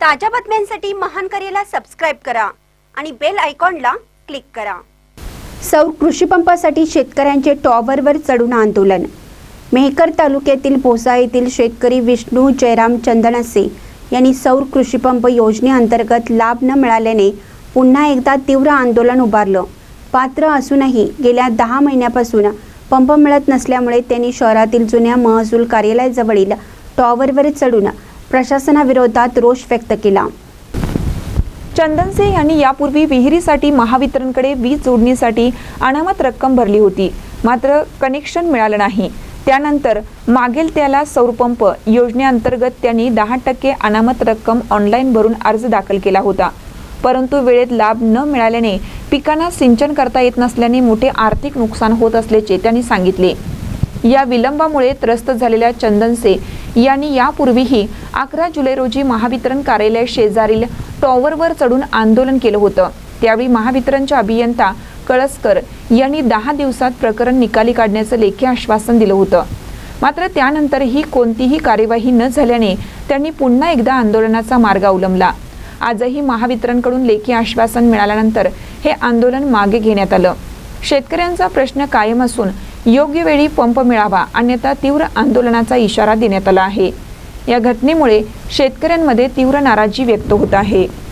ताज्या बातम्यांसाठी महान करेला सबस्क्राईब करा आणि बेल आयकॉनला क्लिक करा. सौर कृषीपंपासाठी शेतकऱ्यांचे टॉवरवर चढून आंदोलन. मेहकर तालुक्यातील भोसा येथील शेतकरी विष्णू जयराम चंदनसे यांनी सौर कृषीपंप योजनेअंतर्गत लाभ न मिळाल्याने पुन्हा एकदा तीव्र आंदोलन उभारलं. पात्र असूनही गेल्या दहा महिन्यापासून पंप मिळत नसल्यामुळे त्यांनी शहरातील जुन्या महसूल कार्यालयाजवळील टॉवरवर चढून प्रशासनाविरोधात रोष व्यक्त केला. चंदनसे यांनी यापूर्वी विहिरीसाठी महावितरणकडे वीज जोडणीसाठी अनामत रक्कम भरली होती. मात्र कनेक्शन मिळालं नाही. त्यानंतर मागेल त्याला सौरपंप योजनेअंतर्गत त्यांनी दहा टक्के अनामत रक्कम ऑनलाईन भरून अर्ज दाखल केला होता. परंतु वेळेत लाभ न मिळाल्याने पिकांना सिंचन करता येत नसल्याने मोठे आर्थिक नुकसान होत असल्याचे त्यांनी सांगितले. या विलंबामुळे त्रस्त झालेल्या चंदनसे यांनी यापूर्वीही अकरा जुलै रोजी महावितरण कार्यालय शेजारील टॉवरवर चढून आंदोलन केलं होतं. त्यावेळी महावितरणच्या अभियंता कळसकर यांनी दहा दिवसात प्रकरण निकाली काढण्याचं लेखी आश्वासन दिलं होतं. मात्र त्यानंतरही कोणतीही कार्यवाही न झाल्याने त्यांनी पुन्हा एकदा आंदोलनाचा मार्ग अवलंबला. आजही महावितरणकडून लेखी आश्वासन मिळाल्यानंतर हे आंदोलन मागे घेण्यात आलं. शेतकऱ्यांचा प्रश्न कायम असून योग्य वेळी पंप मिळावा अन्यथा तीव्र आंदोलनाचा इशारा देण्यात आला आहे. या घटनेमुळे शेतकऱ्यांमध्ये तीव्र नाराजी व्यक्त होत आहे.